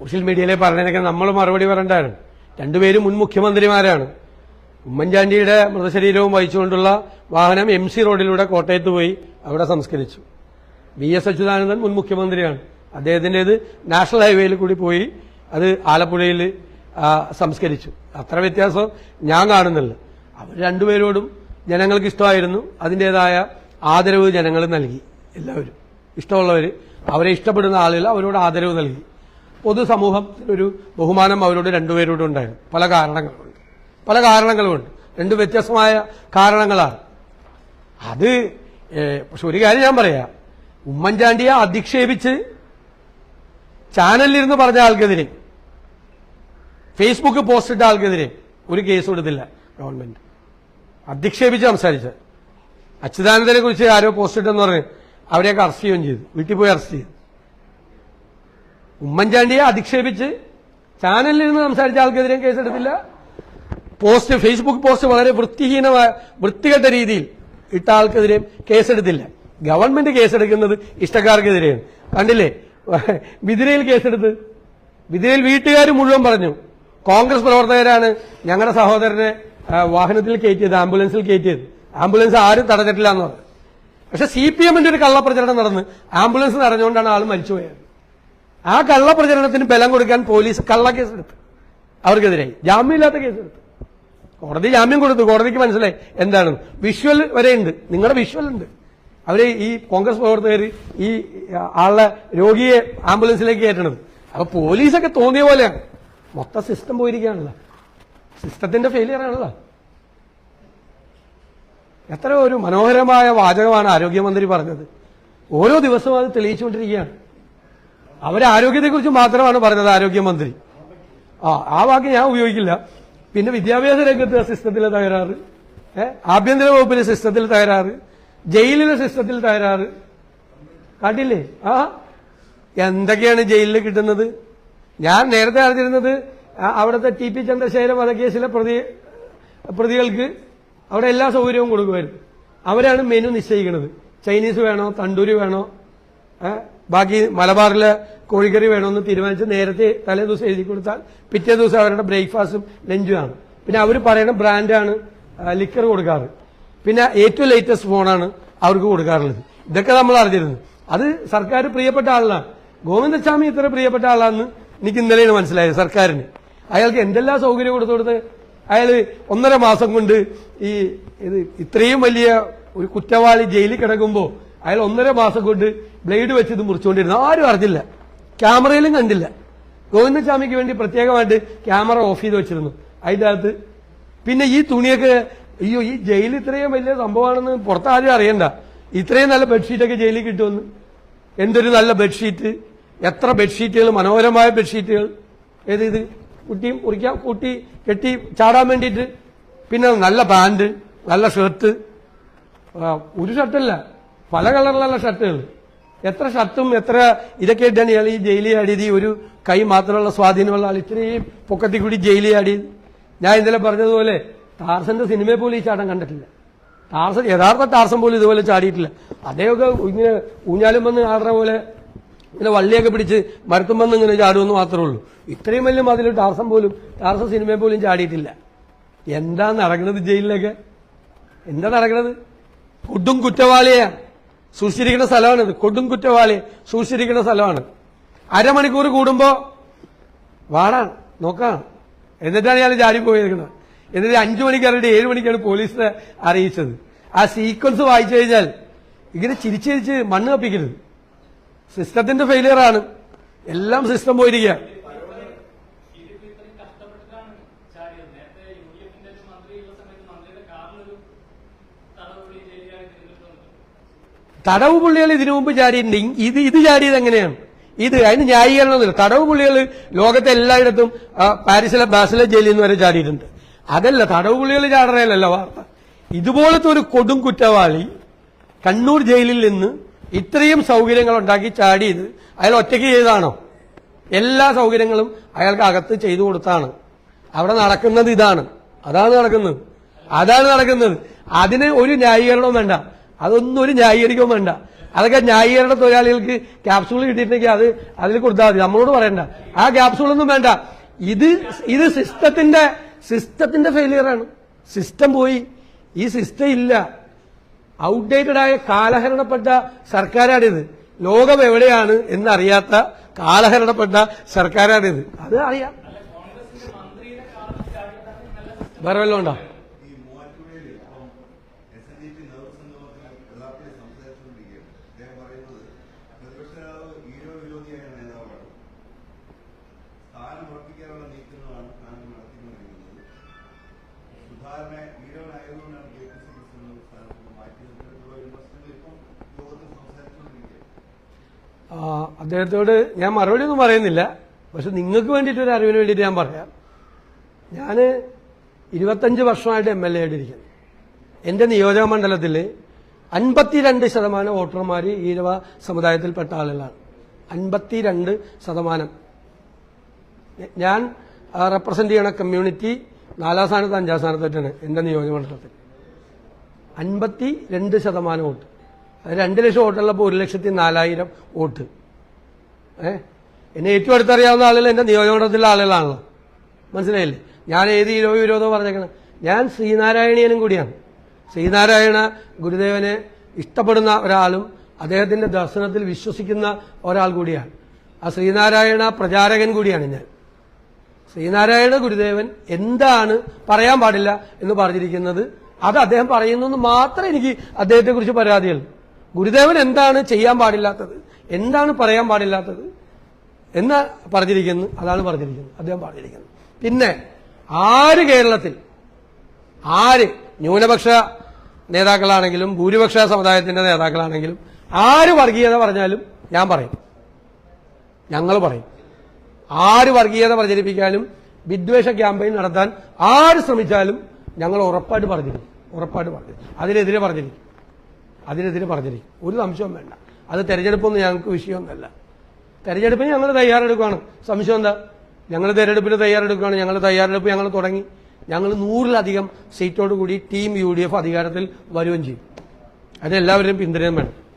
സോഷ്യൽ മീഡിയയിലെ പറഞ്ഞതിനൊക്കെ നമ്മൾ മറുപടി പറയണ്ടാണ് രണ്ടുപേരും മുൻ മുഖ്യമന്ത്രിമാരാണ്. ഉമ്മൻചാണ്ടിയുടെ മൃതശരീരവും വഹിച്ചുകൊണ്ടുള്ള വാഹനം എം സി റോഡിലൂടെ കോട്ടയത്ത് പോയി അവിടെ സംസ്കരിച്ചു. വി എസ് അച്യുതാനന്ദൻ മുൻ മുഖ്യമന്ത്രിയാണ്. അദ്ദേഹത്തിന്റെത് നാഷണൽ ഹൈവേയിൽ കൂടി പോയി അത് ആലപ്പുഴയിൽ സംസ്കരിച്ചു. അത്ര വ്യത്യാസം ഞാൻ കാണുന്നില്ല. അവർ രണ്ടുപേരോടും ജനങ്ങൾക്ക് ഇഷ്ടമായിരുന്നു. അതിന്റെതായ ആദരവ് ജനങ്ങൾ നൽകി. എല്ലാവരും. ഇഷ്ടമുള്ളവർ അവരെ ഇഷ്ടപ്പെടുന്ന ആളുകൾ അവരോട് ആദരവ് നൽകി. പൊതുസമൂഹത്തിനൊരു ബഹുമാനം അവരോട് രണ്ടുപേരോടും ഉണ്ടായിരുന്നു. പല കാരണങ്ങളുണ്ട് പല കാരണങ്ങളുമുണ്ട്. രണ്ട് വ്യത്യസ്തമായ കാരണങ്ങളാണ്. അത് പക്ഷെ ഒരു കാര്യം ഞാൻ പറയാം. ഉമ്മൻചാണ്ടിയെ അധിക്ഷേപിച്ച് ചാനലിലിരുന്ന് പറഞ്ഞ ആൾക്കെതിരെ ഫേസ്ബുക്ക് പോസ്റ്റ് ഇട്ട ആൾക്കെതിരെ ഒരു കേസ് കൊടുത്തില്ല ഗവൺമെന്റ്. അധിക്ഷേപിച്ച് സംസാരിച്ച് അച്യുതാനന്ദനെ കുറിച്ച് ആരോ പോസ്റ്റ് ഇട്ടെന്ന് പറഞ്ഞ് അവരെയൊക്കെ അറസ്റ്റ് ചെയ്യുകയും ചെയ്തു. വീട്ടിൽ പോയി അറസ്റ്റ് ചെയ്തു. ഉമ്മൻചാണ്ടിയെ അധിക്ഷേപിച്ച് ചാനലിൽ നിന്ന് സംസാരിച്ച ആൾക്കെതിരെ കേസെടുത്തില്ല പോസ്റ്റ് ഫേസ്ബുക്ക് പോസ്റ്റ് വളരെ വൃത്തിഹീനമായ വൃത്തികെട്ട രീതിയിൽ ഇട്ട ആൾക്കെതിരെ കേസെടുത്തില്ല. ഗവൺമെന്റ് കേസെടുക്കുന്നത് ഇഷ്ടക്കാർക്കെതിരെയാണ്. കണ്ടില്ലേ? വിതിരയിൽ കേസെടുത്ത്. വിതിരയിൽ വീട്ടുകാർ മുഴുവൻ പറഞ്ഞു കോൺഗ്രസ് പ്രവർത്തകരാണ് ഞങ്ങളുടെ സഹോദരനെ വാഹനത്തിൽ കയറ്റിയത് ആംബുലൻസിൽ കയറ്റിയത്. ആംബുലൻസ് ആരും തടഞ്ഞിട്ടില്ല എന്ന് പറഞ്ഞു. പക്ഷെ സി പി എമ്മിന്റെ ഒരു കള്ളപ്രചരണം നടന്ന് ആംബുലൻസ് നടഞ്ഞുകൊണ്ടാണ് ആൾ മരിച്ചുപോയത്. ആ കള്ളപ്രചരണത്തിന് ബലം കൊടുക്കാൻ പോലീസ് കള്ളക്കേസെടുത്ത്. അവർക്കെതിരായി. ജാമ്യമില്ലാത്ത കേസെടുത്തു. കോടതി ജാമ്യം കൊടുത്തു. കോടതിക്ക് മനസ്സിലായി. എന്താണ്? വിഷ്വൽ വരെയുണ്ട് നിങ്ങളുടെ വിഷ്വൽ ഉണ്ട്. അവർ ഈ കോൺഗ്രസ് പ്രവർത്തകർ ഈ ആളെ രോഗിയെ ആംബുലൻസിലേക്ക് കയറ്റണത്. അപ്പൊ പോലീസൊക്കെ തോന്നിയ പോലെയാണ്. മൊത്ത സിസ്റ്റം പോയിരിക്കുകയാണല്ലോ. സിസ്റ്റത്തിന്റെ ഫെയിലിയർ ആണല്ലോ. എത്ര ഒരു മനോഹരമായ വാചകമാണ് ആരോഗ്യമന്ത്രി പറഞ്ഞത്. ഓരോ ദിവസവും അത് തെളിയിച്ചുകൊണ്ടിരിക്കുകയാണ്. അവരെ ആരോഗ്യത്തെക്കുറിച്ച് മാത്രമാണ് പറഞ്ഞത് ആരോഗ്യമന്ത്രി. ആ ആ വാക്ക് ഞാൻ ഉപയോഗിക്കില്ല. പിന്നെ വിദ്യാഭ്യാസ രംഗത്ത് സിസ്റ്റത്തിലെ തകരാറ്. ആഭ്യന്തര വകുപ്പിലെ സിസ്റ്റത്തിൽ തകരാറ്. ജയിലിലെ സിസ്റ്റത്തിൽ തകരാറ്. കാട്ടില്ലേ ആ? എന്തൊക്കെയാണ് ജയിലിൽ കിട്ടുന്നത്? ഞാൻ നേരത്തെ അറിഞ്ഞിരുന്നത് അവിടുത്തെ ടി പി ചന്ദ്രശേഖര വധക്കേസിലെ പ്രതി പ്രതികൾക്ക് അവിടെ എല്ലാ സൗകര്യവും കൊടുക്കുമായിരുന്നു. അവരാണ് മെനു നിശ്ചയിക്കുന്നത്. ചൈനീസ് വേണോ തണ്ടൂരി വേണോ ബാക്കി മലബാറിൽ കോഴിക്കറി വേണമെന്ന് തീരുമാനിച്ച് നേരത്തെ തലേ ദിവസം എഴുതി കൊടുത്താൽ പിറ്റേ ദിവസം അവരുടെ ബ്രേക്ക്ഫാസ്റ്റും ലഞ്ചുമാണ് പിന്നെ അവർ പറയുന്ന ബ്രാൻഡാണ് ലിക്കർ കൊടുക്കാറ്. പിന്നെ ഏറ്റവും ലേറ്റസ്റ്റ് ഫോണാണ് അവർക്ക് കൊടുക്കാറുള്ളത്. ഇതൊക്കെ നമ്മൾ അറിഞ്ഞിരുന്നു. അത് സർക്കാർ പ്രിയപ്പെട്ട ആളാണ്. ഗോവിന്ദസ്വാമി ഇത്ര പ്രിയപ്പെട്ട ആളാണെന്ന് എനിക്ക് ഇന്നലെയാണ് മനസ്സിലായത് സർക്കാരിന്. അയാൾക്ക് എന്തെല്ലാം സൗകര്യം കൊടുത്തു കൊടുത്ത് അയാൾ ഒന്നര മാസം കൊണ്ട് ഈ ഇത് ഇത്രയും വലിയ ഒരു കുറ്റവാളി ജയിലിൽ കിടക്കുമ്പോൾ അയാൾ ഒന്നര മാസം കൊണ്ട് ബ്ലേഡ് വെച്ച് ഇത് മുറിച്ചുകൊണ്ടിരുന്നു. ആരും അറിഞ്ഞില്ല. ക്യാമറയിലും കണ്ടില്ല. ഗോവിന്ദസ്വാമിക്ക് വേണ്ടി പ്രത്യേകമായിട്ട് ക്യാമറ ഓഫ് ചെയ്ത് വെച്ചിരുന്നു. അതിന്റെ അകത്ത് പിന്നെ ഈ തുണിയൊക്കെ അയ്യോ ഈ ജയിൽ ഇത്രയും വലിയ സംഭവമാണെന്ന് പുറത്താരും അറിയണ്ട. ഇത്രയും നല്ല ബെഡ്ഷീറ്റൊക്കെ ജയിലിൽ കിട്ടുമെന്ന്. എന്തൊരു നല്ല ബെഡ്ഷീറ്റ്. എത്ര ബെഡ്ഷീറ്റുകൾ മനോഹരമായ ബെഡ്ഷീറ്റുകൾ. ഏത് ഇത്? കുട്ടിയും കുറിക്കാൻ കൂട്ടി കെട്ടി ചാടാൻ വേണ്ടിയിട്ട്. പിന്നെ നല്ല പാന്റ് നല്ല ഷർട്ട്. ഒരു ഷർട്ടല്ല. പല കളറിലുള്ള ഷർട്ടുകൾ. എത്ര ഷർട്ടും എത്ര ഇതൊക്കെ ഇട്ടാണ് ഇയാൾ ഈ ജയിലിൽ ആടിയത് ഒരു കൈ മാത്രമുള്ള സ്വാധീനമുള്ള ആൾ ഇത്രയും പൊക്കത്തിൽ കൂടി ജയിലിൽ ആടിയത് ഞാൻ ഇന്നലെ പറഞ്ഞതുപോലെ താർസന്റെ സിനിമയെ പോലും ഈ ചാട്ടം കണ്ടിട്ടില്ല. ടാർസൻ യഥാർത്ഥ ടാർസൻ പോലും ഇതുപോലെ ചാടിയിട്ടില്ല. അദ്ദേഹമൊക്കെ ഇങ്ങനെ ഊഞ്ഞാലും വന്ന് ആടുന്ന പോലെ ഇങ്ങനെ വള്ളിയൊക്കെ പിടിച്ച് മരത്തും വന്ന് ഇങ്ങനെ ചാടുമെന്ന് മാത്രമേ ഉള്ളൂ. ഇത്രയും വലിയ മതിൽ താർസം പോലും താർസ സിനിമയെ പോലും ചാടിയിട്ടില്ല. എന്താ നടക്കുന്നത് ജയിലിലൊക്കെ? എന്താ നടക്കുന്നത് കൊടും കുറ്റവാളിയാണ് സൂക്ഷിച്ചിരിക്കുന്ന സ്ഥലമാണിത് കൊടും കുറ്റവാളി സൂക്ഷിച്ചിരിക്കുന്ന സ്ഥലമാണ്. അരമണിക്കൂർ കൂടുമ്പോ വാടാ നോക്കാം എന്നിട്ടാണ് ഞാൻ ചാടി പോയിരിക്കുന്നത്. എന്നിട്ട് അഞ്ചു മണിക്ക് അറിയിട്ട് ഏഴ് മണിക്കാണ് പോലീസിനെ അറിയിച്ചത്. ആ സീക്വൻസ് വായിച്ചു കഴിഞ്ഞാൽ ഇങ്ങനെ ചിരിച്ചിരിച്ച് ചിരിച്ച് മണ്ണ് കപ്പിക്കരുത്. സിസ്റ്റത്തിന്റെ ഫെയിലിയറാണ് എല്ലാം സിസ്റ്റം പോയിരിക്കുക ഇതിപ്പോ ഇത്രയും കഷ്ടപ്പെട്ടിട്ടാണ് ചാടിയത് നേരത്തെ യു ഡി എഫിന്റെ ഒരു മന്ത്രിയുള്ള സമയത്ത് മന്ത്രിയുടെ കാറിലൊരു തടവുപുള്ളി ജയിലിലായി തിരിഞ്ഞിട്ടുണ്ട് തടവ് പുള്ളികൾ ഇതിനു മുമ്പ് ചാടിയിട്ടുണ്ട് ഇത് ഇത് ചാടിയത് എങ്ങനെയാണ്? ഇത് അതിന് ന്യായീകരണമൊന്നുമില്ല തടവ് പുള്ളികൾ ലോകത്തെ എല്ലായിടത്തും പാരീസിലെ ബാസിലെ ജയിലിൽ നിന്ന് വരെ ചാടിയിട്ടുണ്ട് അതല്ല തടവ് പുള്ളികൾ ചാടറയല്ല വാർത്ത ഇതുപോലത്തെ ഒരു കൊടും കുറ്റവാളി കണ്ണൂർ ജയിലിൽ നിന്ന് ഇത്രയും സൗകര്യങ്ങൾ ഉണ്ടാക്കി ചാടിയത് അയാൾ ഒറ്റയ്ക്ക് ചെയ്താണോ എല്ലാ സൗകര്യങ്ങളും അയാൾക്ക് അകത്ത് ചെയ്തു കൊടുത്താണ്. അവിടെ നടക്കുന്നത് ഇതാണ്. അതാണ് നടക്കുന്നത്. അതാണ് നടക്കുന്നത്. അതിന് ഒരു ന്യായീകരണവും വേണ്ട. അതൊന്നും ഒരു ന്യായീകരിക്കാൻ വേണ്ട. അതൊക്കെ ന്യായീകരണ തൊഴിലാളികൾക്ക് ക്യാപ്സൂൾ കിട്ടിയിട്ടുണ്ടെങ്കിൽ അത് അതിൽ കൊടുത്താൽ മതി. നമ്മളോട് പറയണ്ട. ആ ക്യാപ്സൂളൊന്നും വേണ്ട. ഇത് ഇത് സിസ്റ്റത്തിന്റെ സിസ്റ്റത്തിന്റെ ഫെയിലിയറാണ് സിസ്റ്റം പോയി. ഈ സിസ്റ്റം ഇല്ല. ഔട്ട്ഡേറ്റഡ് ആയ കാലഹരണപ്പെട്ട സർക്കാരാണിത്. ലോകം എവിടെയാണ് എന്നറിയാത്ത കാലഹരണപ്പെട്ട സർക്കാരാണിത്. അത് അറിയാം. വേറെ വല്ലതും ഉണ്ടോ? അദ്ദേഹത്തോട് ഞാൻ മറുപടി ഒന്നും പറയുന്നില്ല. പക്ഷെ നിങ്ങൾക്ക് വേണ്ടിയിട്ട് ഒരു അറിവിന് വേണ്ടിയിട്ട് ഞാൻ പറയാം. ഞാൻ ഇരുപത്തഞ്ച് വർഷമായിട്ട് എം എൽ എ ആയിട്ടിരിക്കുന്നു എന്റെ നിയോജക മണ്ഡലത്തിൽ അൻപത്തിരണ്ട് ശതമാനം വോട്ടർമാർ ഈഴവ സമുദായത്തിൽപ്പെട്ട ആളുകളാണ്. അൻപത്തിരണ്ട് ശതമാനം. ഞാൻ റെപ്രസെന്റ് ചെയ്യണ കമ്മ്യൂണിറ്റി നാലാം സ്ഥാനത്ത് അഞ്ചാം സ്ഥാനത്തായിട്ടാണ് എന്റെ നിയോജക മണ്ഡലത്തിൽ. അൻപത്തി രണ്ട് ശതമാനം വോട്ട്. രണ്ട് ലക്ഷം വോട്ടുള്ളപ്പോൾ ഒരു ലക്ഷത്തി നാലായിരം വോട്ട്. ഏ? എന്നെ ഏറ്റവും അടുത്തറിയാവുന്ന ആളുകൾ എന്റെ നിയോജകമണ്ഡലത്തിലെ ആളുകളാണല്ലോ. മനസ്സിലായില്ലേ? ഞാൻ ഏത് ഇരോ വിരോധോ പറഞ്ഞേക്കണം. ഞാൻ ശ്രീനാരായണീയനും കൂടിയാണ്. ശ്രീനാരായണ ഗുരുദേവനെ ഇഷ്ടപ്പെടുന്ന ഒരാളും അദ്ദേഹത്തിന്റെ ദർശനത്തിൽ വിശ്വസിക്കുന്ന ഒരാൾ കൂടിയാണ്. ആ ശ്രീനാരായണ പ്രചാരകൻ കൂടിയാണ് ഞാൻ. ശ്രീനാരായണ ഗുരുദേവൻ എന്താണ് പറയാൻ പാടില്ല എന്ന് പറഞ്ഞിരിക്കുന്നത് അത് അദ്ദേഹം പറയുന്നു എന്ന് മാത്രമേ എനിക്ക് അദ്ദേഹത്തെക്കുറിച്ച് പരാതിയുള്ളൂ. ഗുരുദേവൻ എന്താണ് ചെയ്യാൻ പാടില്ലാത്തത്? എന്താണ് പറയാൻ പാടില്ലാത്തത്? എന്ന് പറഞ്ഞിരിക്കുന്നു. അതാണ് പറഞ്ഞിരിക്കുന്നത്. അദ്ദേഹം പറഞ്ഞിരിക്കുന്നത് പിന്നെ ആര് കേരളത്തിൽ? ആര്? ന്യൂനപക്ഷ നേതാക്കളാണെങ്കിലും ഭൂരിപക്ഷ സമുദായത്തിന്റെ നേതാക്കളാണെങ്കിലും ആര് വർഗീയത പറഞ്ഞാലും ഞാൻ പറയും. ഞങ്ങൾ പറയും. ആര് വർഗീയത പ്രചരിപ്പിക്കാനും വിദ്വേഷ ക്യാമ്പയിൻ നടത്താൻ ആര് ശ്രമിച്ചാലും ഞങ്ങൾ ഉറപ്പായിട്ട് പറഞ്ഞിരിക്കും. ഉറപ്പായിട്ട് പറഞ്ഞിരിക്കും. അതിനെതിരെ പറഞ്ഞിരിക്കും. അതിനെതിരെ പറഞ്ഞിരിക്കും. ഒരു സംശയവും വേണ്ട. അത് തെരഞ്ഞെടുപ്പൊന്നും ഞങ്ങൾക്ക് വിഷയമൊന്നുമല്ല. തെരഞ്ഞെടുപ്പിന് ഞങ്ങൾ തയ്യാറെടുക്കുകയാണ് സംശയം എന്താ? ഞങ്ങൾ തെരഞ്ഞെടുപ്പിന് തയ്യാറെടുക്കുകയാണ് ഞങ്ങൾ തയ്യാറെടുപ്പ് ഞങ്ങൾ തുടങ്ങി. ഞങ്ങൾ നൂറിലധികം സീറ്റോടുകൂടി ടീം യു ഡി എഫ് അധികാരത്തിൽ വരുകയും ചെയ്യും. അതിനെല്ലാവരും പിന്തുണയും വേണം.